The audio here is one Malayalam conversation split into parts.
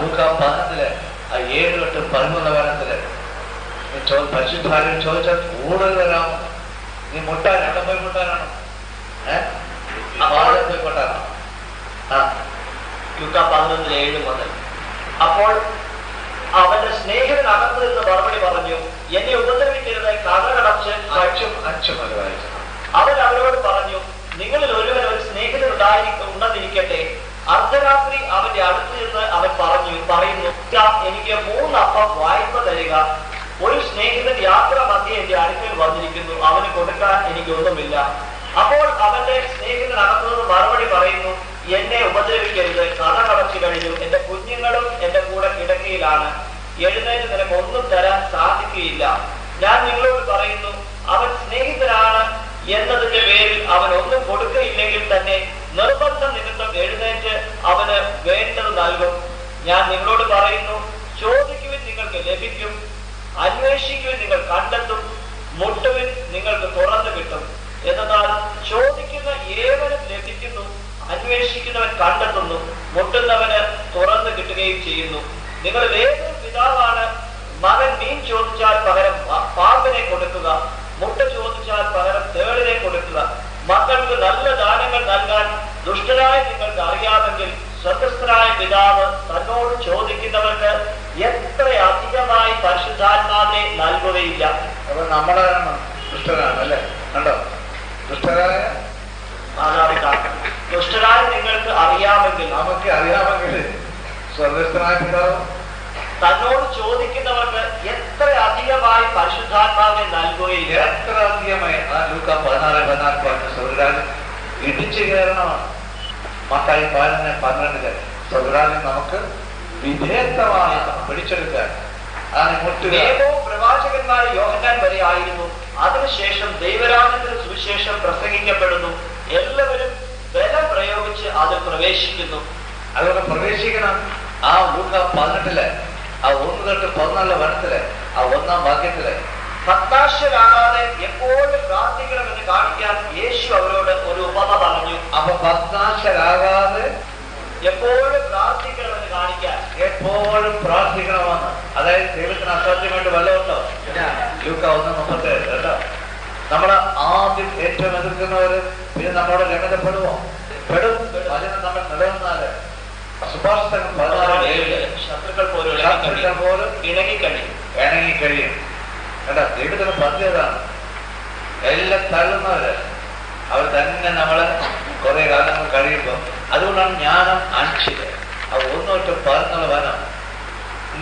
ലൂക്ക പതിനത്തിൽ ആ ഏഴ് തൊട്ട് പതിമൂന്ന് വനത്തിൽ പരിശുദ്ധാരും ചോദിച്ചാൽ കൂടുതൽ വരാമോ നീ മുട്ട എവിടെ പോയി മുട്ടാനാണ്? ഏഹ് വാഴ പോയി മുട്ടാനാണ്. ആ. ലുക്ക പതിനൊന്നിൽ ഏഴ് മുതൽ. അപ്പോൾ അവന്റെ സ്നേഹിതൻ അകത്ത് നിന്ന് മറുപടി പറഞ്ഞു എന്നെ ഉപദ്രവിക്കരുത് കഥകടച്ച് അച്ഛും അച്ഛും അവൻ അവരോട് പറഞ്ഞു നിങ്ങളിൽ ഒരുവൻ ഒരു സ്നേഹിതൻ ഉണ്ടായിരിക്കും ഉണ്ടെന്നിരിക്കട്ടെ അർദ്ധരാത്രി അവന്റെ അടുത്ത് നിന്ന് അവൻ പറഞ്ഞു പറയുന്നു "ഇതാ, എനിക്ക് മൂന്ന് അപ്പം വായ്പ തരിക. ഒരു സ്നേഹിതൻ യാത്ര മധ്യ എന്റെ അടുക്കൽ വന്നിരിക്കുന്നു. അവന് കൊടുക്കാൻ എനിക്കൊന്നുമില്ല. അപ്പോൾ അവന്റെ സ്നേഹിതൻ അകത്തുനിന്ന് മറുപടി പറയുന്നു എന്നെ ഉപദ്രവിക്കരുത്. കഥ കടച്ചു കഴിഞ്ഞു. എന്റെ കുഞ്ഞുങ്ങളും എന്റെ കൂടെ കിടക്കയിലാണ്. എഴുന്നേറ്റ് നിനക്ക് ഒന്നും തരാൻ സാധിക്കുകയില്ല. ഞാൻ നിങ്ങളോട് പറയുന്നു അവൻ സ്നേഹിതനാണ് എന്നതിന്റെ പേരിൽ അവൻ ഒന്നും കൊടുക്കയില്ലെങ്കിൽ തന്നെ നിർബന്ധ നിമിത്തം എഴുന്നേറ്റ് അവന് വേണ്ടത് നൽകും. ഞാൻ നിങ്ങളോട് പറയുന്നു ചോദിക്കുവിൻ നിങ്ങൾക്ക് ലഭിക്കും അന്വേഷിക്കുവിൻ നിങ്ങൾ കണ്ടെത്തും മുട്ടുവിൻ നിങ്ങൾക്ക് തുറന്നു കിട്ടും. എന്നാൽ ചോദിക്കുന്ന ഏവനും ലഭിക്കുന്നു അന്വേഷിക്കുന്നവൻ കണ്ടെത്തുന്നു മുട്ടുന്നവന് തുറന്നു കിട്ടുകയും ചെയ്യുന്നു. നിങ്ങൾ ഏതൊരു പിതാവാണ്? മകൻ മീൻ ചോദിച്ചാൽ പകരം പാമ്പിനെ കൊടുക്കുക മുട്ട ചോദിച്ചാൽ പകരം തേളിനെ കൊടുക്കുക. മക്കൾക്ക് നല്ല ദാനങ്ങൾ നൽകാൻ ദുഷ്ടരായ നിങ്ങൾക്ക് അറിയാമെങ്കിൽ സ്വതസ്ഥരായ പിതാവ് തന്നോട് ചോദിക്കുന്നവർക്ക് എത്ര അധികമായി പരിശുദ്ധാത്മാവിനെ നൽകുകയില്ല. അപ്പൊ നമ്മളെ ദുഷ്ടരാണ് അല്ലേ? കണ്ടോ? ദുഷ്ടരായ? മാതാപിതാക്കൾ ദുഷ്ടരായ നിങ്ങൾക്ക് അറിയാമെങ്കിൽ നമുക്ക് അറിയാമെങ്കിൽ സ്വതസ്ഥനായ പിതാവ് തന്നോട് ചോദിക്കുന്നവർക്ക് എത്ര അധികമായി പരിശുദ്ധാത്മാവിനെ നൽകുകയില്ല. എത്ര അധികമായി? ആ ലൂക്ക പതിനാറ് പതിനാല് പറഞ്ഞ സ്വർഗരാജ് ഇടിച്ചു കയറണമാണ് മത്തായി പതിനൊന്ന് പന്ത്രണ്ടിൽ സ്വർഗരാജ് നമുക്ക് വിധേയത്വമാണ് പിടിച്ചെടുക്കാൻ നിയമവും യോഹന്നാൻ വരെ ആയിരുന്നു. അതിനുശേഷം ദൈവരാജ്യത്തിന് സുവിശേഷം പ്രസംഗിക്കപ്പെടുന്നു. എല്ലാവരും ബലം പ്രയോഗിച്ച് അതിൽ പ്രവേശിക്കുന്നു. അതുകൊണ്ട് പ്രവേശിക്കണം. ആ ലൂക്ക പതിനെട്ടിൽ ആ ഒന്ന് തൊട്ട് പതിനാല് വനത്തിൽ ആ ഒന്നാം വാക്യത്തിൽ ഭക്താശ്വരാകാതെ എപ്പോഴും പ്രാർത്ഥിക്കണമെന്ന് കാണിക്കാൻ യേശു അവരോട് ഒരു ഉപമ പറഞ്ഞു. അപ്പൊ ഭക്താശ്വരാകാതെ എപ്പോഴും പ്രാർത്ഥിക്കണമെന്ന് കാണിക്കാൻ എപ്പോഴും പ്രാർത്ഥിക്കണമെന്ന്. അതായത് ദൈവത്തിന് അസാധ്യമായിട്ട് വല്ലതുണ്ടോ? ലൂക്ക ഒന്ന് മുപ്പത്തേഴ് കേട്ടോ? നമ്മളെ ആദ്യം ഏറ്റവും എതിർക്കുന്നവര് പിന്നെ നമ്മളോട് ലംഘനപ്പെടുമോ പെടും. വചനം നമ്മൾ നിലനിന്നാൽ. സുഭാഷിതങ്ങൾ പതിനാറ് ശത്രുക്കൾ പോലും ശത്രുക്കൾ പോലും ഇണങ്ങിക്കഴിയും. ഇണങ്ങി കഴിയും കേട്ടോ ദൈവത്തിന് പദ്യതാണ് എല്ലാം തള്ളുന്നവര്. അവർ തന്നെ നമ്മളെ കുറെ കാലങ്ങൾ കഴിയുമ്പോൾ അതുകൊണ്ടാണ് ജ്ഞാനം അഞ്ചിൽ അത് ഒന്നൊറ്റ പറഞ്ഞുള്ള വനം.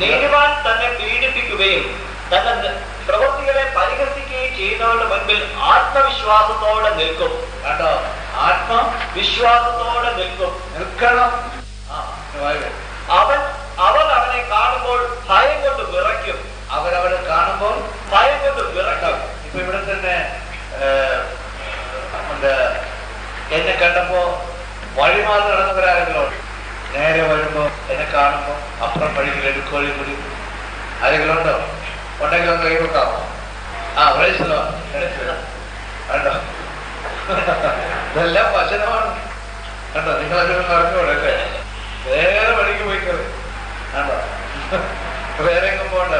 നീതിമാൻ തന്നെ പീഡിപ്പിക്കുകയും തന്നെ പ്രവൃത്തികളെ പരിഹസിക്കുകയും ചെയ്യുന്നവരുടെ മുൻപിൽ ആത്മവിശ്വാസത്തോടെ നിൽക്കും. കേട്ടോ ആത്മവിശ്വാസത്തോടെ നിൽക്കും. നിൽക്കണം. അവൻ അവൻ അവനെ കാണുമ്പോൾ ഭയം കൊണ്ട് വിറയ്ക്കും. അവരവരെ കാണുമ്പോൾ ഭയം കൊണ്ട് കേട്ടോ വിറയ്ക്കും ഇപ്പൊ ഇവിടെ തന്നെ ഏഹ്, എന്താ എന്നെ കണ്ടപ്പോ വഴിമാറി നടന്നവരാരെങ്കിലും ഉണ്ട്. നേരെ വരുമ്പോ എന്നെ കാണുമ്പോ അപ്പുറം വഴിയിൽ എടുക്കുകയും കൂടി. ആരെങ്കിലും ഉണ്ടോ ഉണ്ടെങ്കിൽ ഒന്ന് കൈ വെക്കാമോ ആ പ്രൈസലോ കണ്ടോ? ഇതെല്ലാം വചനമാണ്. കണ്ടോ? നിങ്ങളൊക്കെ ഒന്ന് അറിഞ്ഞോളല്ലേ വേറെ വഴിക്ക് പോയിക്കോളെ കണ്ടോ വേറെ എങ്ങും പോണ്ട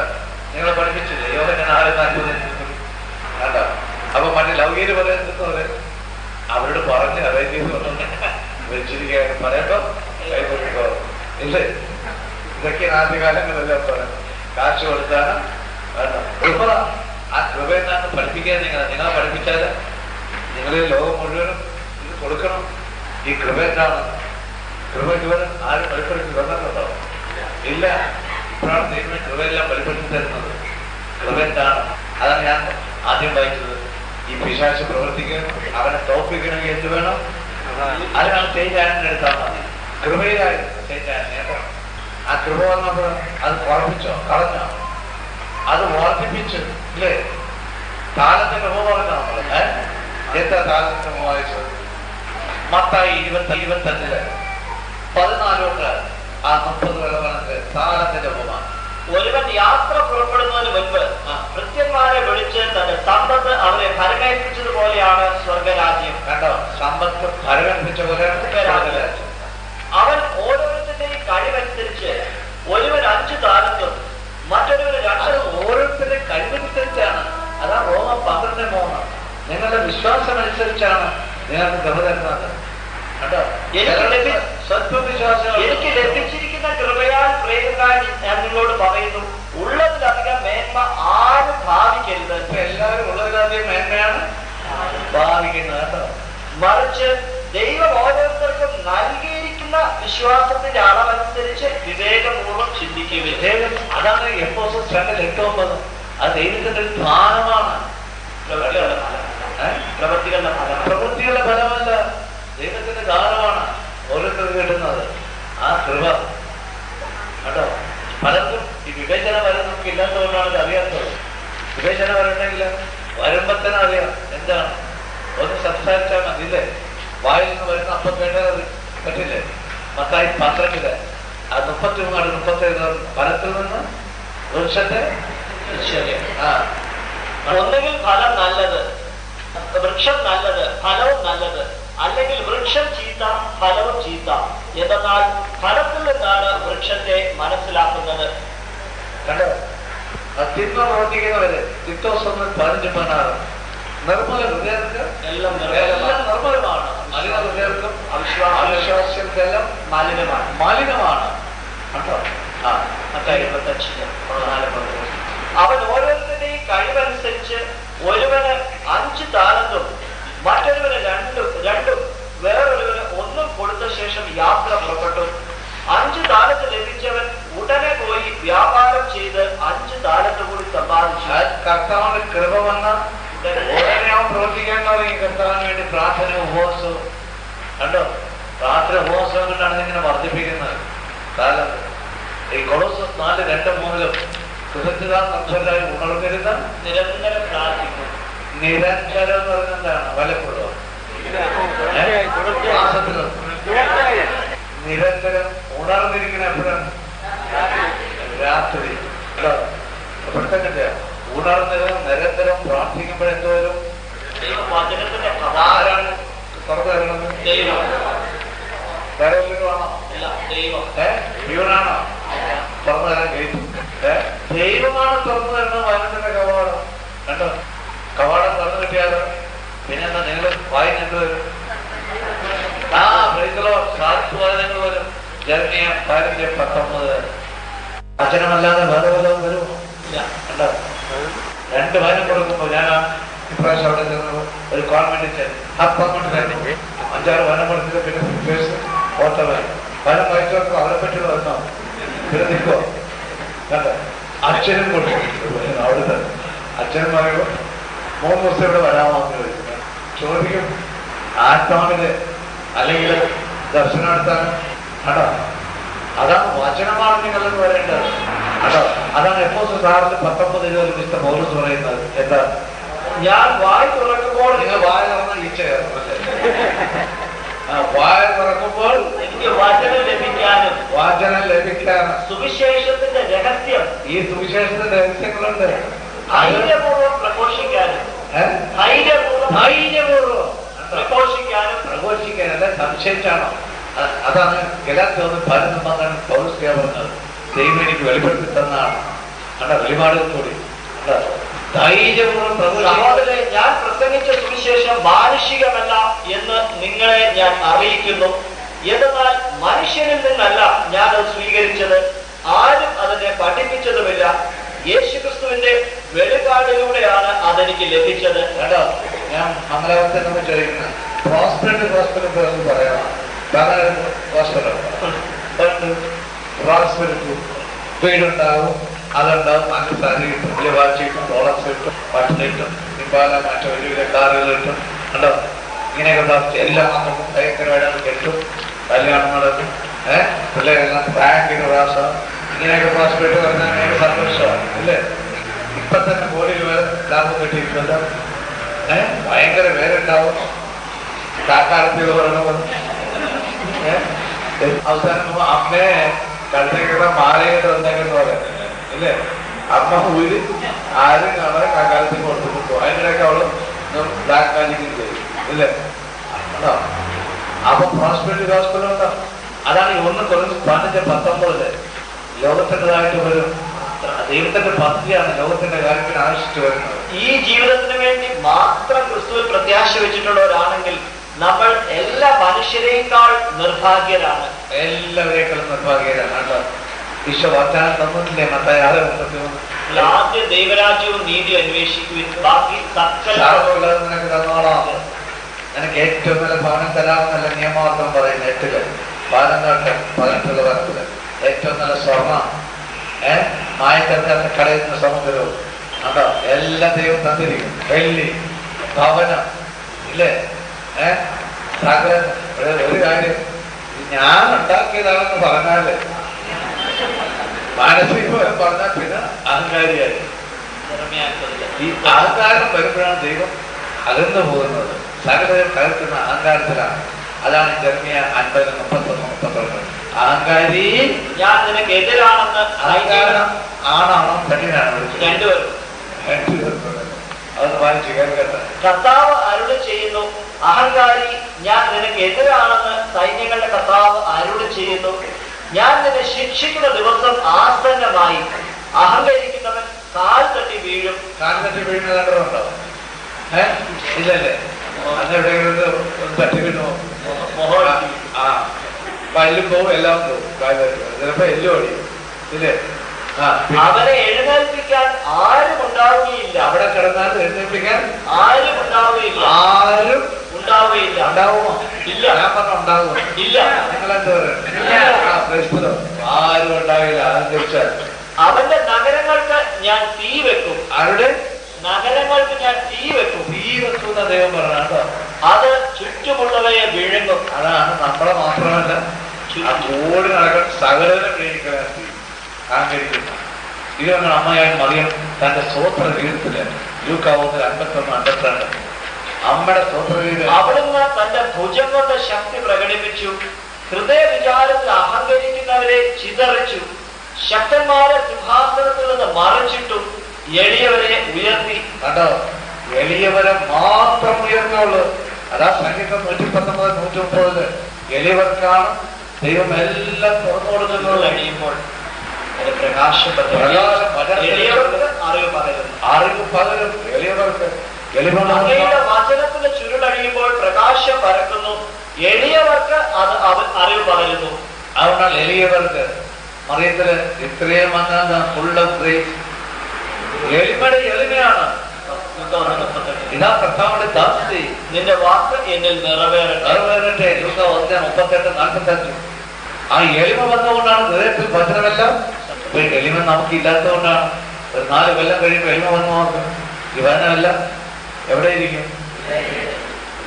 നിങ്ങളെ പഠിപ്പിച്ചില്ലേ യോഗ നാല് നാൽപ്പത് കണ്ടോ അപ്പൊ മറ്റേ ലൗകീര് പറയുന്നത് അവരോട് പറഞ്ഞ് അറിയിക്കുന്നു വെച്ചിരിക്കുകയാണ് പറയട്ടോ. കൈ കൊടുക്കോ ഇല്ലേ? ഇതൊക്കെയാണ് ആദ്യകാലങ്ങളെല്ലാം പറയുന്നത് കാശ് കൊടുത്താണ് കൃപ ആ കൃപ എന്നാണ് പഠിപ്പിക്കാൻ നിങ്ങൾ നിങ്ങളെ പഠിപ്പിച്ചാൽ നിങ്ങളെ ലോകം മുഴുവനും ഇത് കൊടുക്കണം. ഈ കൃപ എന്താണ് കൃപ ഇതുവരെ ആരും വെളിപ്പെടുത്തി തന്നിട്ടുണ്ടോ ഇല്ല. ഇപ്പോഴാണ് ദൈവം കൃപയെല്ലാം വെളിപ്പെടുത്തി തരുന്നത്. കൃപ എന്താണ് അതാണ് ഞാൻ ആദ്യം വായിച്ചത്. ഈ പിശാച് പ്രവർത്തിക്കണം അവനെ തോപ്പിക്കണമെങ്കിൽ എന്ത് വേണം? അതിനാണ് തേജാനന്റെ എടുത്താൽ മതി കൃപയിലായിരുന്നു നേട്ടം ആ കൃപ വന്നപ്പോൾ അത് ഉറപ്പിച്ചോ? കളഞ്ഞോ? അത് വർദ്ധിപ്പിച്ചു ഇല്ലേ? താലത്തിന്റെ ഉപ പറഞ്ഞോ നമ്മൾ എന്താ താലത്തിന്റെ ഉപ വായിച്ചത്? മത്തായി ഇരുപത്തി ഇരുപത്തഞ്ചിൽ പതിനാലോട്ട് ആ മുപ്പത് വിളവനക്ക് താലത്തിന്റെ ഉപമ ഒരുവൻ യാത്ര പുറപ്പെടുന്നതിന് മുൻപ് കൃത്യന്മാരെ വിളിച്ച് തന്റെ സമ്പത്ത് അവരെ ഭരണേൽപ്പിച്ചതുപോലെയാണ് സ്വർഗരാജ്യം. കണ്ടോ? സമ്പത്ത് ഭരണേൽപ്പിച്ച പോലെ അവൻ ഓരോരുത്തരുടെയും കഴിവനുസരിച്ച് ഒരുവൻ അഞ്ചു താരത്തും മറ്റൊരുവൻ രണ്ട് ഓരോരുത്തരുടെ കഴിവനുസരിച്ചാണ്. അതാ റോമ പന്ത്രണ്ട് മോമ നിങ്ങളുടെ വിശ്വാസം അനുസരിച്ചാണ് നിങ്ങൾക്ക് ഗമ കണ്ടോ? എനിക്ക് ലഭ്യ എനിക്ക് ലഭ്യ പ്രേരിതനായി ഞാൻ നിങ്ങളോട് പറയുന്നു ഉള്ളതിലധികം മേന്മ ആരും ഭാവിക്കരുത്. എല്ലാവരും ഉള്ളതിലധികം മേന്മയാണ് ഭാവിക്കുന്നത് കേട്ടോ. മറിച്ച് ദൈവം ഓരോരുത്തർക്കും നൽകിയിരിക്കുന്ന വിശ്വാസത്തിന്റെ അളവനുസരിച്ച് വിവേകപൂർവം ചിന്തിക്കുക വിവേകം അതാണ് എസ് എസ് ഒമ്പത്. അത് ദൈവത്തിന്റെ ഒരു പ്രവൃത്തികളുടെ ഫലം പ്രവൃത്തികളുടെ ഫലം പ്രവൃത്തികളുടെ ഫലമല്ല ദൈവത്തിന്റെ ദാനമാണ് ഓരോരുത്തർക്ക് കിട്ടുന്നത്. ആ കൃപ കേട്ടോ പലർക്കും ഈ വിവേചന വരം ഇല്ലാത്തതുകൊണ്ടാണ് ഇത് അറിയാത്തത്. വിവേചന വരണ്ടെങ്കിൽ വരുമ്പോ തന്നെ അറിയാം എന്താണ്. ഒന്ന് സംസാരിച്ചാൽ മതി ഇല്ലേ? വായിൽ നിന്ന് വരുന്ന അപ്പം കേട്ടത് പറ്റില്ലേ മത്തായി പന്ത്രണ്ടിൽ. ആ മുപ്പത്തി മൂന്നാണ് മുപ്പത്തി ഫലത്തിൽ നിന്ന് വൃക്ഷത്തെ ഒന്നുകിൽ ഫലം നല്ലത് വൃക്ഷം നല്ലത് ഫലവും നല്ലത്. അല്ലെങ്കിൽ വൃക്ഷം ചീത്ത ഫലവും ചീത്ത. എന്നാൽ ഫലത്തിൽ നിന്നാണ് വൃക്ഷത്തെ മനസ്സിലാക്കുന്നത്. കണ്ടോ? തിന്മ പ്രവർത്തിക്കുന്നവര് തിത്തോസ് ഒന്ന് പതിനഞ്ച് പതിനാറ്. നിർമ്മല ഹൃദയർക്ക് എല്ലാം നിർമ്മലമാണ്. മലിന ഹൃദയർക്കും അവിശ്വാസ്യർക്കെല്ലാം മാലിന്യമാണ്. മലിനമാണ് കണ്ടോ? ആ മത്തായി ഇരുപത്തഞ്ചിന് പതിനാല് പതിമൂന്ന്. അവൻ ഓരോരുത്തരുടെയും കഴിവനുസരിച്ച് ഒരുവന് അഞ്ച് താലന്തും മറ്റൊരുവന് രണ്ടും രണ്ടും വേറൊരുവന് ഒന്നും കൊടുത്ത ശേഷം യാത്ര പുറപ്പെട്ടു. അഞ്ച് താലത്ത് ലഭിച്ചവൻ ഉടനെ പോയി വ്യാപാരം ചെയ്ത് അഞ്ച് താലത്ത് കൂടി സമ്പാദിച്ചു. കർത്താവിന്റെ കൃപ വന്ന ഉടനെ അവൻ പ്രവർത്തിക്കാൻ തുടങ്ങി. കർത്താവിന് വേണ്ടി പ്രാർത്ഥന ഉപവാസവും കണ്ടോ? പ്രാർത്ഥന ഉപവാസം കൊണ്ടാണ് ഇങ്ങനെ വർദ്ധിപ്പിക്കുന്നത്. കാലത്ത് ഈ കൊളോസസ് നാല് രണ്ട് മൂന്നിലും സുഹൃത്തുത സംസരായി ഉണർന്നിരുന്ന നിരന്തരം പ്രാർത്ഥിക്കും നിരന്തരം എന്ന് പറഞ്ഞാൽ എന്താണ് വലപ്പുഴ മാസത്തിൽ നിരന്തരം ഉണർന്നിരിക്കുന്ന എപ്പോഴാണ്? രാത്രി. ഉണർന്ന് നിരന്തരം പ്രാർത്ഥിക്കുമ്പോഴെന്തോരും ആരാണ് തുറന്നു വേറെ തരാൻ കഴിയും ദൈവമാണ് തുറന്നു തരണം വയനാട്ടിന്റെ കവാടം. കണ്ടോ? കവാടം തുറന്നു കിട്ടിയാലോ പിന്നെന്താ നിങ്ങൾ വായിനെന്ത് വരും? ആ പ്രൈസലോ സാധിച്ചു വരും. ജർമ്മിയ പതിനഞ്ച് പത്തൊമ്പത്. വചനമല്ലാതെ വേറെ വല്ലതും വരുമോ ഇല്ല കണ്ടോ രണ്ട് വരം കൊടുക്കുമ്പോൾ ഞാൻ ഇപ്രാവശ്യം അവിടെ ചെന്ന് ഒരു കോൺവെന്റ് ചെന്നു ആ കോൺവെന്റ് അഞ്ചാറ് വനം കൊടുത്തിട്ട് പിന്നെ സിസ്റ്റേഴ്സ് ഓട്ട വരും വനം വായിച്ചവർക്ക് അവരെ പറ്റിയുള്ള വന്നോ പിന്നെ നിൽക്കോ. കണ്ടോ? അച്ഛനും കൊടുക്കും അവിടുത്തെ. അച്ഛനും പറയുമ്പോൾ മൂന്ന് ദിവസം ഇവിടെ വരാമോ എന്ന് ചോദിക്കും. ചോദിക്കും ആത്മാവിൽ അല്ലെങ്കിൽ ദർശനം നടത്താൻ കണ്ടോ? അതാണ് വചനമാണ് നിങ്ങളിൽ പറയേണ്ടത്. കേട്ടോ? അതാണ് എപ്പോ സാറിന് പത്തൊമ്പത് ഇരുപത് മിസ്റ്റർ പൗലസ് പറയുന്നത്. എന്താ? ഞാൻ വായി തുറക്കുമ്പോൾ നിങ്ങൾ വായ തുറന്ന ഈച്ച വായ തുറക്കുമ്പോൾ എനിക്ക് വചനം ലഭിക്കാനും വചനം ലഭിക്കാനും. സുവിശേഷത്തിന്റെ രഹസ്യം ഈ സുവിശേഷത്തിന്റെ രഹസ്യങ്ങളുണ്ട്. ധൈര്യപൂർവം പ്രഘോഷിക്കാനും? ധൈര്യപൂർവം ധൈര്യപൂർവം. പ്രഘോഷിക്കാനും പ്രഘോഷിക്കാനും പ്രഘോഷിക്കാനല്ല സംശയിച്ചാണോ? അതാണ് എല്ലാത്തിനും പതിനൊന്ന് പന്ത്രണ്ട് പൗരസ് പറഞ്ഞത്. ദൈവം എനിക്ക് വെളിപ്പെടുത്തി തന്നാണ് കണ്ട? ധൈര്യപൂർവം സഹോദരെ ഞാൻ പ്രസംഗിച്ച സുവിശേഷം മാനുഷികമല്ല എന്ന് നിങ്ങളെ ഞാൻ അറിയിക്കുന്നു. എന്നാൽ മനുഷ്യനിൽ നിന്നല്ല ഞാൻ അത് സ്വീകരിച്ചത്. ആരും അതിനെ പഠിപ്പിച്ചതുമില്ല. യേശുക്രിസ്തുവിന്റെ വെളിപാടിലൂടെയാണ് അതെനിക്ക് ലഭിച്ചത്. കേട്ടോ ഞാൻ മംഗലാപുരത്തെ നമ്മൾ ചോദിക്കുന്നത് ഹോസ്പിറ്റൽ ഹോസ്പിറ്റൽ എന്ന് പറയാം. കാരണം ഹോസ്പിറ്റൽ ഹോസ്പിറ്റൽ വീടുണ്ടാവും അതുണ്ടാവും അങ്ങനെ സാരി കിട്ടും വലിയ വാച്ച് കിട്ടും ഡോളക്സ് കിട്ടും ഭക്ഷണം കിട്ടും ഇമ്പാല മറ്റു വലിയ വലിയ കാറുകൾ കിട്ടും ഉണ്ടോ ഇങ്ങനെയൊക്കെ എല്ലാം നമുക്ക് ഭയങ്കരമായിട്ട് കിട്ടും കല്യാണം നടക്കും ഏഹ് പിള്ളേരെല്ലാം ബാങ്കിന് പ്രാസം ഇങ്ങനെയൊക്കെ ഹോസ്പിറ്റൽ പറഞ്ഞാൽ എനിക്ക് സന്തോഷമാണ് അല്ലേ? ഇപ്പൊ തന്നെ കോടി ലാഭം കിട്ടിയിട്ടുണ്ടല്ലോ ഏഹ് ഭയങ്കര പേരുണ്ടാവും. കാക്കാലത്തിൽ ഇത് ഏഹ് അവസാനം അമ്മയെ കഴുത്തേക്കിടെ മാലയിട്ട് വന്നേക്കെന്ന് പറയുന്നത് ഇല്ലേ? അമ്മ ഊരി ആരും കാണാതെ കാക്കാലത്തിൽ കൊടുത്തിട്ടു അതിനിടയ്ക്ക് അവൾ ബ്ലാക്ക് മാജിക്കും ചെയ്യും. ഇല്ലേ? അപ്പൊ പ്രോസ്പെക്ട് ഹോസ്പിറ്റൽ ഉണ്ടോ? അതാണ് ഒന്ന് കുറഞ്ഞ് പതിനഞ്ച് പത്തൊമ്പതിൽ ലോകത്തിന്റെതായിട്ട് ഒരു ദൈവത്തിന്റെ പദ്ധതിയാണ് ലോകത്തിന്റെ കാര്യത്തിന് ആവശ്യിച്ചു വരുന്നത്. ഈ ജീവിതത്തിന് വേണ്ടി മാത്രം ക്രിസ്തുവിൽ പ്രത്യാശ വെച്ചിട്ടുള്ളവരാണെങ്കിൽ നമ്മൾ എല്ലാ മനുഷ്യരെക്കാൾ നിർഭാഗ്യരാണ്. എല്ലാവരേക്കാളും നിർഭാഗ്യരാണ്. കേട്ടോ ഈശോ വാഗ്ദാനം തന്നിട്ടില്ലേ മത്തായി ആറ് ദൈവരാജ്യവും നീതി അന്വേഷിക്കുവിൻ ബാക്കി സകല ശാപമുള്ളത് നിനക്ക് തന്നോളാം. നിനക്ക് ഏറ്റവും നല്ല ഭവനം തരാമെന്നല്ല നിയമാർത്ഥം പറയുന്ന എട്ടിൽ. പതിനൊന്നെട്ട് പതിനെട്ടുള്ള വരത്തിൽ. ഏറ്റവും നല്ല സ്വർണ ഏഹ് കടയിൽ നിന്ന് സമുദ്രവും അതോ എല്ലാ ദൈവം തന്നിരിക്കും. വെള്ളി ഭവനം ഇല്ലേ? ഒരു- കാര്യം. ഞാൻ ഉണ്ടാക്കിയതാണെന്ന് പറഞ്ഞാൽ മാനസികമായി പറഞ്ഞാൽ പിന്നെ അഹങ്കാരിയായി. ഈ അഹങ്കാരം വരുമ്പോഴാണ് ദൈവം അകന്നു പോകുന്നത്. സകലരും കരുത്തുന്ന അഹങ്കാരത്തിലാണ്. അതാണ് ജർമ്മിയ അൻപത് മുപ്പത്തൊന്ന് മുപ്പത്തൊന്ന്. അഹങ്കാരി ഞാൻ നിനക്ക് എതിരാണെന്ന് അഹങ്കാരം ആണാണോ പെണ്ണിനാണോ? രണ്ടുപേരും രണ്ടുപേരും. അതൊന്ന് വായിച്ചു കേൾക്കട്ടെ കർത്താവ് അരുളി ചെയ്യുന്നു അഹങ്കാരി ഞാൻ നിനക്ക് എതിരാണെന്ന് സൈന്യങ്ങളുടെ കർത്താവ് അരുളി ചെയ്യുന്നു. ഞാൻ നിന്നെ ശിക്ഷിക്കുന്ന ദിവസം ആസന്നമായി അഹങ്കരിക്കുന്നവൻ കാൽ തട്ടി വീഴും. കാൽ വീഴുന്ന കണ്ടതുണ്ടോ ഏഹ് ഇല്ലല്ലേ? അന്ന് എവിടെയെങ്കിലും ഒന്ന് ഒന്ന് തട്ടി വീണോ ആ പല്ലും പോവും എല്ലാം പോവും. ചിലപ്പോ എല്ലും ഓടിയും ഇല്ലേ? അവനെ എഴുന്നേൽപ്പിക്കാൻ ആരും ഉണ്ടാവുകയില്ല. അവിടെ കിടന്നാൽ എഴുന്നേൽപ്പിക്കാൻ ആരും ഉണ്ടാവുകയില്ല. ആരും ഉണ്ടാവുകയില്ല. ഉണ്ടാവുമോ? ഇല്ല. ഞാൻ പറഞ്ഞ ഉണ്ടാവുമോ? ഇല്ല. നിങ്ങൾ എന്താ പറയുക ആരും ഉണ്ടാവില്ല. അഹങ്കരിച്ചാൽ അവന്റെ നഗരങ്ങൾക്ക് ഞാൻ തീ വെക്കും. ആരുടെ? നഗരങ്ങൾക്ക് ഞാൻ തീ വെക്കും. തീ വെക്കുന്ന ദൈവം പറഞ്ഞ കേട്ടോ. അത് ചുറ്റുമുള്ളവയെ വിഴുങ്ങും. അതാണ് നമ്മളെ മാത്രമല്ല ആ കൂടി നടക്കുന്ന സകലനെ അഹങ്കരിക്കുന്നു ഇതാണ് അമ്മയായ മറിയം തന്റെ സ്വോത്ര ജീവിതത്തിൽ യൂക്കാവുന്ന അൻപത്തൊന്ന് അൻപത്തിരണ്ട്. അമ്മയുടെ സ്വോത്ര അവിടുന്ന് തന്റെ ഭുജം കൊണ്ട് ശക്തി പ്രകടിപ്പിച്ചു. ഹൃദയ വിചാരത്തിൽ അഹങ്കരിക്കുന്നവരെ ചിതറിച്ചു. ശക്തന്മാരെ സിംഹാസനത്തിൽ നിന്ന് മറിച്ചിട്ടു. എളിയവരെ ഉയർത്തി. കണ്ടോ? എളിയവരെ മാത്രം ഉയർന്നുള്ളൂ. അതാ സംഗീതം നൂറ്റി പത്തൊമ്പത് നൂറ്റി മുപ്പതിൽ എളിയവർക്കാണ് ദൈവം എല്ലാം തുറന്നു കൊടുക്കുന്നുള്ളൂ കഴിയുമ്പോൾ ഒരു പ്രകാശം പകരുന്നു. പ്രകാശം പകരുന്നു. എളിയവർക്ക് അറിവ് പകരുന്നു. അറിവ് പകരും. എളിയവർക്ക് അങ്ങയുടെ വചനത്തിന്റെ ചുരുളഴിയുമ്പോൾ പ്രകാശം പരക്കുന്നു. എളിയവർക്ക് അത് അറിവ് പകരുന്നു. അതുകൊണ്ടാണ് എളിയവർക്ക് മറിയത്തിൽ ഇത്രയും ഓഫ് ഗ്രേസ് എളിമയുടെ എളിമയാണ്. ഇതാ കർത്താവിന്റെ ദാസ്തി നിന്റെ വാക്ക് എന്നിൽ നിറവേറട്ടെ. നിറവേറട്ടെ. ലൂക്ക ഒന്ന് മുപ്പത്തെട്ട് നാൽപ്പത്തഞ്ച് ആ എളിമ വന്നുകൊണ്ടാണ് ഹൃദയത്തിൽ ഭദ്രമെല്ലാം ഈ എളിമ നമുക്ക് ഇല്ലാത്തതുകൊണ്ടാണ് ഒരു നാല് കൊല്ലം കഴിയുമ്പോൾ എളിമ വന്നു നോക്കും ഇവനല്ല എവിടെ ഇരിക്കും?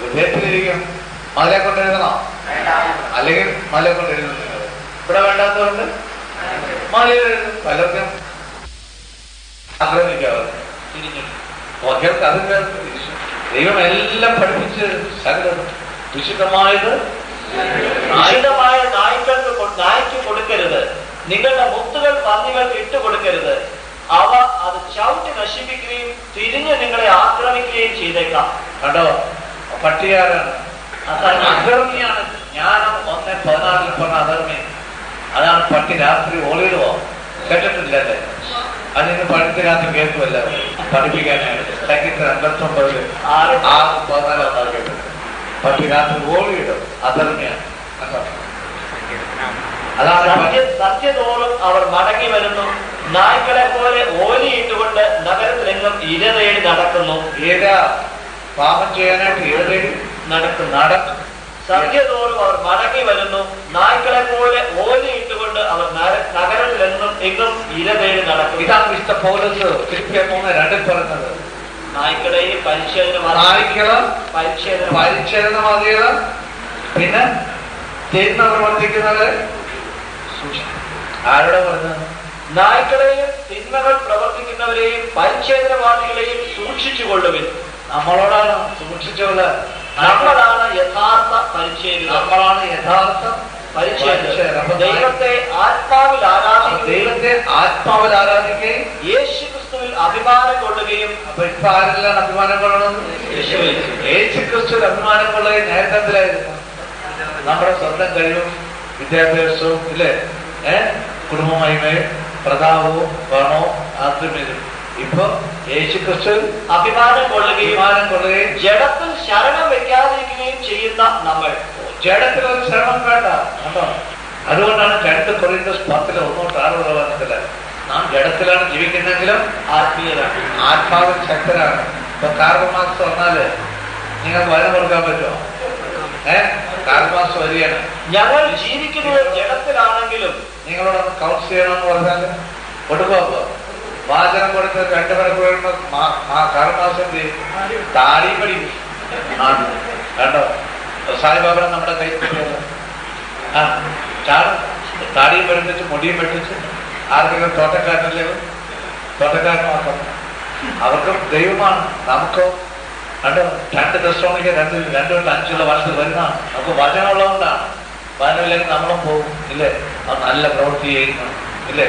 ഹൃദയത്തിലിരിക്കും മലയെ കൊണ്ട് എഴുതണോ അല്ലെങ്കിൽ മലയെ കൊണ്ട് എഴുതും നിങ്ങൾ. ഇവിടെ വേണ്ടാത്തതുകൊണ്ട് മലയിൽ എഴുതും പലർക്കും ആക്രമിക്കാവുന്നത് മക്കൾക്ക് അതിന്റെ ദൈവം എല്ലാം പഠിപ്പിച്ച് സകലം വിശുദ്ധമായത് നായ്ക്കൾക്ക് കൊ- നായ്ക്ക് കൊടുക്കരുത്. നിങ്ങളുടെ മുത്തുകൾ പന്നികൾക്ക് ഇട്ടുകൊടുക്കരുത്. അവ അത് ചവിട്ടി നശിപ്പിക്കുകയും തിരിഞ്ഞ് നിങ്ങളെ ആക്രമിക്കുകയും ചെയ്തേക്കാം. കണ്ടോ? പട്ടികാരാണ് അതാണ് അധർമ്മിയാണ്. ജ്ഞാനം ഒന്ന് പതിനാറിൽ പറഞ്ഞ അധർമ്മി. അതാണ് പട്ടി രാത്രി ഓളിയിടുവോ? കേട്ടിട്ടില്ലല്ലേ? അതിന് പഠിച്ച് രാത്രി കേൾക്കുമല്ല പഠിപ്പിക്കാനായിട്ട്. സംഗീത അമ്പത്തൊമ്പതിൽ ആറ് ആ പതിനാലാം കേട്ടത് പട്ടി രാത്രി ഓളിയിടും. അധർമ്മിയാണ്? അതാണ് സത്യ സത്യതോറും അവർ മടങ്ങി വരുന്നു. നായ്ക്കളെ പോലെ ഓലിയിട്ടുകൊണ്ട് നഗരത്തിലെങ്ങും ഇരതേടി നടക്കുന്നു. ഏക പാപം ചെയ്യാനായിട്ട് ഇര തേടി നടക്കും നടക്കും സത്യതോറും അവർ മടങ്ങി വരുന്നു. നായ്ക്കളെ പോലെ ഓലിയിട്ടുകൊണ്ട് അവർ നഗരത്തിലെന്നും എങ്ങും ഇര തേടി നടക്കും ഇതാണ് വിശുദ്ധ പൗലസ് ഫിലിപ്പിയർ പോകുന്ന രണ്ടിൽ പറഞ്ഞത്. നായ്ക്കളെയും പരിച്ഛേദന നായ്ക്കൾ പരിച്ഛേദന പിന്നെ പ്രവർത്തിക്കുന്നവര് സൂക്ഷിക്കണം. ആരോടാ പറഞ്ഞത്? നായ്ക്കളെയും തിന്മകൾ പ്രവർത്തിക്കുന്നവരെയും പരിച്ഛേദനവാദികളെയും സൂക്ഷിച്ചു കൊള്ളുവിൻ. നമ്മളോടാണ് സൂക്ഷിച്ചുള്ള നമ്മളാണ് യഥാർത്ഥ പരിച്ഛേദന നമ്മളാണ് യഥാർത്ഥ ദൈവത്തെ ആത്മാവിൽ ദൈവത്തെ ആത്മാവിൽ ആരാധിക്കുകയും യേശു ക്രിസ്തുവിൽ അഭിമാനം കൊള്ളുകയും അപ്പൊ ഇപ്പൊ ആരെല്ലാം അഭിമാനം കൊള്ളണം? യേശുവിൽ യേശു ക്രിസ്തു അഭിമാനം കൊള്ളുകയും നേരത്തിലായിരുന്നു നമ്മുടെ സ്വന്തം കഴിവും വിദ്യാഭ്യാസവും ഇല്ലേ? ഏ? കുടുംബമഹിമയും പ്രതാപവും പണവും ആത്മീയതും ഇപ്പൊ യേശു ക്രിസ്തു അഭിമാനം കൊള്ളുകയും അഭിമാനം കൊള്ളുകയും ജഡത്തിൽ ശരണം വെക്കാതിരിക്കുകയും ചെയ്യുന്ന നമ്മൾ. ജഡത്തിൽ ഒരു ശരണം വേണ്ട. കേട്ടോ അതുകൊണ്ടാണ് രണ്ട് കൊറിയന്തസ് പത്തിൽ ഒന്നോട്ട് ആറുള്ള വന്നതില്ല നാം ജഡത്തിലാണ് ജീവിക്കുന്നെങ്കിലും ആത്മീയരാണ്. ആത്മാവിൽ ശക്തരാണ്. ഇപ്പൊ കാർബൺ മാർക്സ് വന്നാൽ നിങ്ങൾക്ക് വരം കൊടുക്കാൻ പറ്റുമോ? കാർബൺ വരികയാണ്. ഞങ്ങൾ ജീവിക്കുന്നത് ജഡത്തിലാണെങ്കിലും നിങ്ങളോടൊന്ന് കൗൺസിൽ ചെയ്യണമെന്ന് പറഞ്ഞാൽ കൊടുക്കുക വാചനം കൊടുത്ത് രണ്ട് മണിക്കൂർ കഴിയുമ്പോ കാർബൺ മാസം എന്ത് ചെയ്യും? താടി പഠിക്കും കണ്ടോ? സായിബാബനെ നമ്മുടെ കൈ. ആ ചാടും. താടിയും പഠിപ്പിച്ച് മുടിയും പഠിപ്പിച്ച് ആർക്കെങ്കിലും തോട്ടക്കാരനല്ലേ തോട്ടക്കാരനാക്കാം അവർക്കും ദൈവമാണ്. നമുക്കോ കണ്ടോ രണ്ട് ദിവസമാണെങ്കിൽ രണ്ട് രണ്ട് തൊട്ട് അഞ്ചുള്ള വർഷത്തിൽ വരുന്നതാണ് നമുക്ക് വചനമുള്ളതുകൊണ്ടാണ് വചനമില്ലെങ്കിൽ നമ്മളും പോകും ഇല്ലേ? അത് നല്ല പ്രവൃത്തി ചെയ്യുന്നു ഇല്ലേ?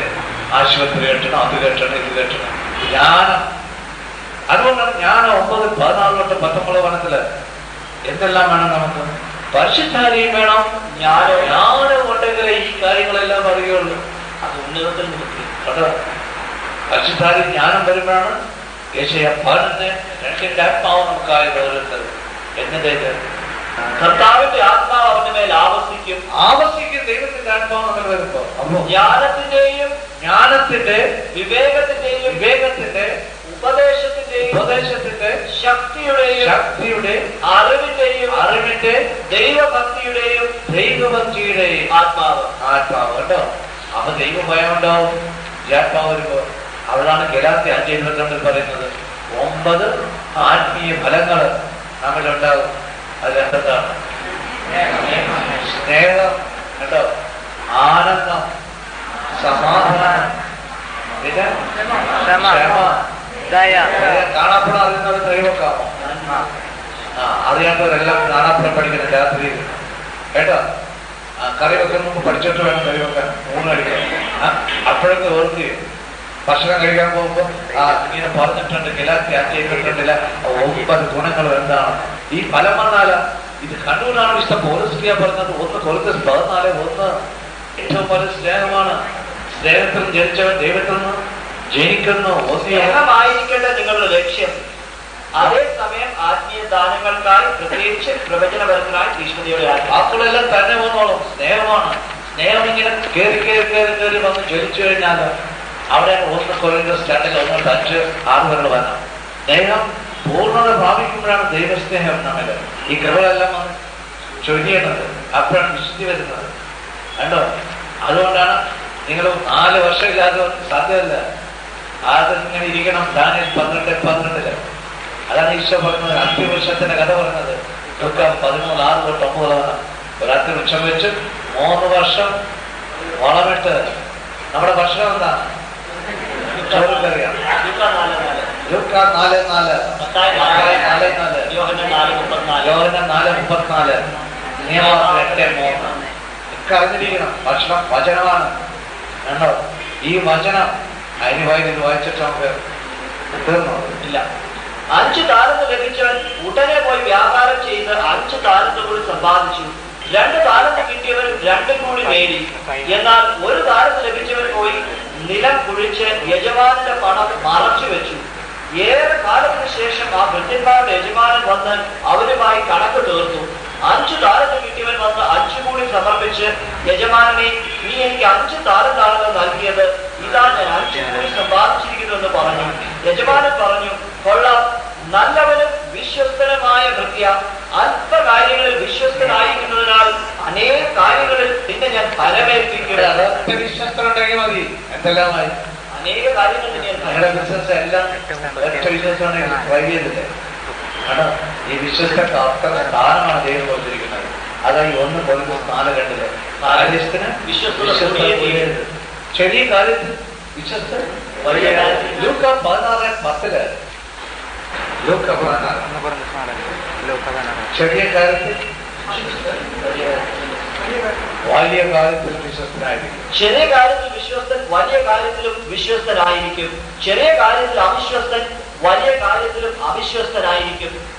ആശുപത്രി കെട്ടണം അത് കെട്ടണം ഇത് കെട്ടണം. ജ്ഞാനം. അതുകൊണ്ടാണ് ഞാൻ ഒമ്പത് പതിനാല് തൊട്ട് പത്തൊമ്പത് വനത്തിൽ എന്തെല്ലാം വേണം നമുക്ക്? പരിശുദ്ധാരിയും വേണം ഞാനോ ജ്ഞാനം ഉണ്ടെങ്കിലേ ഈ കാര്യങ്ങളെല്ലാം അറിയുള്ളൂ അത് ഉന്നതത്തിൽ നിൽക്കുക കേട്ടോ പരിശുദ്ധാരി ജ്ഞാനം വരുമ്പോഴാണ് യേശയ ആത്മാവ് നമുക്കായി ഓരോരുത്തർ എന്നതേത് കർത്താവിന്റെ ആത്മാവ് അവന്റെ മേൽ ആവസിക്കും ആവശ്യിക്കും ദൈവത്തിന്റെ ആത്മാവ് നമ്മൾ വരുമ്പോ ജ്ഞാനത്തിന്റെയും ജ്ഞാനത്തിന്റെ വിവേകത്തിന്റെയും വിവേകത്തിന്റെ ഉപദേശത്തിന്റെയും ഉപദേശത്തിന്റെ ശക്തിയുടെയും ശക്തിയുടെ അറിവിന്റെയും അറിവിന്റെ ദൈവഭക്തിയുടെയും ദൈവഭക്തിയുടെയും ആത്മാവ്. ആത്മാവ്. കേട്ടോ അപ്പൊ ദൈവഭയം ഉണ്ടാവും ആത്മാവ് വരുമ്പോ അവിടാണ് ഗലാത്തി അഞ്ച് ഇരുപത്തിരണ്ടിൽ പറയുന്നത്. ഒമ്പത് ആത്മീയ ഫലങ്ങൾ നമ്മളുണ്ടാകും അതിലെന്താണ് സ്നേഹം. കേട്ടോ? ആനന്ദം. സമാധാനം. പിന്നെ? കാണപ്പെടാൻ അറിയുന്നത് ആ അറിയാത്തവരെല്ലാം കാണാപ്പുറം പഠിക്കണം രാത്രിയിൽ കേട്ടോ? കറി വെക്കുന്ന മുമ്പ് പഠിച്ചിട്ട് വേണം കറി വെക്കാൻ ആ, അപ്പോഴൊക്കെ ഓർക്കുക. ഭക്ഷണം കഴിക്കാൻ പോകുമ്പോൾ ആ ഇങ്ങനെ പറഞ്ഞിട്ടുണ്ട് ഗിലാത്തി അഞ്ചേക്കിട്ടില്ല ഒമ്പത് ഗുണങ്ങൾ എന്താണ്? ഈ ഫലം വന്നാല ഇത് കണ്ണൂരാണ് ഇഷ്ടം. പോലീസ്ലിയ പറഞ്ഞത് ഒന്ന് കൊല്ലത്ത് പതിനാല് ഒന്ന്. ഏറ്റവും വലിയ സ്നേഹമാണ്. സ്നേഹത്തിൽ ജനിച്ചവൻ ദൈവത്തിൽ നിന്ന് ജനിക്കുന്നു സ്നേഹമായിരിക്കേണ്ട നിങ്ങളുടെ ലക്ഷ്യം. അതേസമയം ആത്മീയ ദാനങ്ങൾക്കായി പ്രത്യേകിച്ച് പ്രവചനപരത്തിനായി ആത്മാ വാക്കുകളെല്ലാം തന്നെ വന്നോളും. സ്നേഹമാണ്. സ്നേഹം ഇങ്ങനെ കയറി കയറി കയറി കയറി വന്ന് ജ്വലിച്ചു കഴിഞ്ഞാൽ അവിടെ ഒന്ന് കുറഞ്ഞ രണ്ടിൽ ഒന്ന് അഞ്ച് ആറ് വരെ വരണം ദൈവം പൂർണത പ്രാപിക്കുമ്പോഴാണ് ദൈവസ്നേഹം നമ്മൾ ഈ കൃപകളെല്ലാം ചൊരിയുന്നത് അപ്പോഴാണ് വിശുദ്ധി വരുന്നത്. കണ്ടോ? അതുകൊണ്ടാണ് നിങ്ങൾ നാല് വർഷമില്ലാതെ സാധ്യമല്ല. അതിങ്ങനെ ഇരിക്കണം ദാനിൽ പന്ത്രണ്ട് പന്ത്രണ്ടിൽ. അതാണ് ഈശോ പറഞ്ഞത് അത്തിവൃക്ഷത്തിന്റെ കഥ പറഞ്ഞത്. ദുഃഖം പതിമൂന്ന് ആറ് തൊട്ട് ഒമ്പത് വരണം ഒരു അത്തിവൃക്ഷം വെച്ച് മൂന്ന് വർഷം വളമിട്ട്. നമ്മുടെ ഭക്ഷണം എന്താ? ലൂക്കാ നാല്. നാല്, നാല് നാല് നാല് മുപ്പത്തിനാല്. എട്ട് മൂന്ന്. ഒക്കെ അറിഞ്ഞിരിക്കണം ഭക്ഷണം വചനമാണ്. കണ്ടോ? ഈ വചനം അതിന് വായിക്കുന്നത് വായിച്ചിട്ട് നമുക്ക് തീർന്നു? ഇല്ല. അഞ്ച് താരത്ത് ലഭിച്ചവൻ ഉടനെ പോയി വ്യാപാരം ചെയ്ത് അഞ്ച് താരത്ത് കൂടി സമ്പാദിച്ചു. രണ്ട് താരത്ത് കിട്ടിയവൻ രണ്ടും കൂടി നേടി. എന്നാൽ ഒരു താരത്ത് ലഭിച്ചവൻ പോയി നിലം കുഴിച്ച് യജമാനന്റെ പണം മറച്ചു വെച്ചു. ഏറെ കാലത്തിന് ശേഷം ആ ഭൃത്യന്മാരുടെ യജമാനൻ വന്ന് അവരുമായി കണക്ക് തീർത്തു. അഞ്ചു താരത്ത് കിട്ടിയവൻ വന്ന് അഞ്ചു കൂടി സമർപ്പിച്ച് യജമാനെ നീ എനിക്ക് അഞ്ചു താരത്താണല്ലോ നൽകിയത്. ഇതാ ഞാൻ അഞ്ചു കൂടി സമ്പാദിച്ചിരിക്കുന്നു എന്ന് പറഞ്ഞു. യജമാനൻ പറഞ്ഞു കൊള്ളാം. നല്ലവനും വിശ്വസ്തനുമായ ഭൃത്യ. അല്പകാര്യങ്ങളിൽ വിശ്വസ്തനായിരിക്കുന്നതിനാൽ അനേക കാര്യങ്ങളിൽ നിന്നെ ഞാൻ ഫലമേൽപ്പിക്കുകയാണ് അതൊക്കെ വിശ്വസ്തനുണ്ടെങ്കിൽ മതി. എന്തെല്ലാമായി അനേക കാര്യങ്ങളിൽ നിങ്ങളുടെ ബിസിനസ് എല്ലാം ഒറ്റ വിശ്വസമാണെങ്കിൽ ട്രൈ കാരണം ഈ വിശ്വസ്തക്ക് അത്ര സ്ഥാനമാണ് ദൈവം കൊടുത്തിരിക്കുന്നത്. അതായി ഒന്ന് കൊല്ലം സ്ഥാനം വിശ്വസ്തത വിശ്വസ്തത കൂടിയേ കൂടിയത്. ചെറിയ കാര്യത്തിൽ വിശ്വസ്ത ലൂക്ക പതിനാറ് പത്തിൽ. ലൂക്ക പതിനാറ്. ചെറിയ കാര്യത്തിൽ വലിയ കാര്യത്തിൽ വിശ്വസ്തനായിരിക്കും. ചെറിയ കാര്യത്തിൽ വിശ്വസ്തൻ വലിയ കാര്യത്തിലും വിശ്വസ്തനായിരിക്കും. ചെറിയ കാര്യത്തിൽ അവിശ്വസ്തൻ വലിയ കാര്യത്തിലും അവിശ്വസ്തനായിരിക്കും.